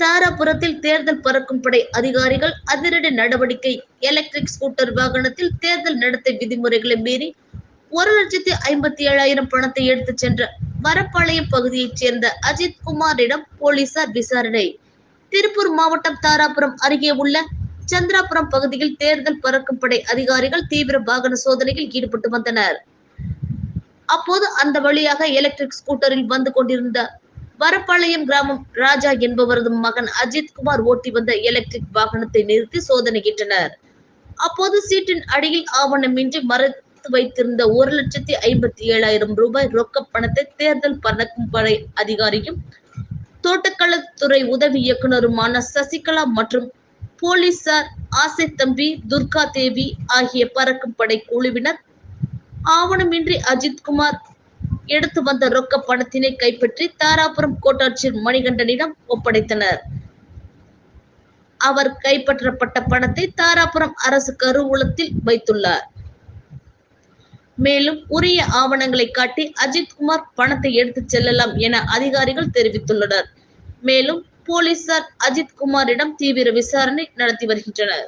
தாராபுரத்தில் தேர்தல் பறக்கும் படை அதிகாரிகள் அதிரடி நடவடிக்கை. எலக்ட்ரிக் ஸ்கூட்டர் வாகனத்தில் தேர்தல் நடத்தை விதிமுறைகளை மீறி ஒரு லட்சத்தி ஐம்பத்தி ஏழாயிரம் பணத்தை எடுத்துச் சென்ற வரப்பாளையம் பகுதியைச் சேர்ந்த அஜித் குமாரிடம் போலீசார் விசாரணை. திருப்பூர் மாவட்டம் தாராபுரம் அருகே உள்ள சந்திராபுரம் பகுதியில் தேர்தல் பறக்கும் படை அதிகாரிகள் தீவிர வாகன சோதனையில் ஈடுபட்டு வந்தனர். அப்போது அந்த வழியாக எலக்ட்ரிக் ஸ்கூட்டரில் வந்து கொண்டிருந்த வரப்பாளையம் கிராமம் ராஜா என்பவரது மகன் அஜித் குமார் ஓட்டி வந்த எலக்ட்ரிக் வாகனத்தை நிறுத்தி சோதனையிட்டனர். அப்போது சீட்டின் அடியில் ஆவணமின்றி மறைத்து வைத்திருந்த ஒரு லட்சத்தி ஐம்பத்தி ஏழாயிரம் ரூபாய் ரொக்க பணத்தை தேர்தல் பறக்கும் படை அதிகாரியும் தோட்டக்கலைத்துறை உதவி இயக்குனருமான சசிகலா மற்றும் போலீசார் ஆசை தம்பி துர்கா தேவி ஆகிய பறக்கும் படை குழுவினர் ஆவணமின்றி அஜித்குமார் எடுத்து வந்த ரொக்க பணத்தினை கைப்பற்றி தாராபுரம் கோட்டாட்சியர் மணிகண்டனிடம் ஒப்படைத்தனர். அவர் கைப்பற்றப்பட்ட பணத்தை தாராபுரம் அரசு கருவூலத்தில் வைத்துள்ளார். மேலும் உரிய ஆவணங்களை காட்டி அஜித்குமார் பணத்தை எடுத்துச் செல்லலாம் என அதிகாரிகள் தெரிவித்துள்ளனர். மேலும் போலீசார் அஜித்குமாரிடம் தீவிர விசாரணை நடத்தி வருகின்றனர்.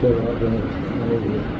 对，对，对，对。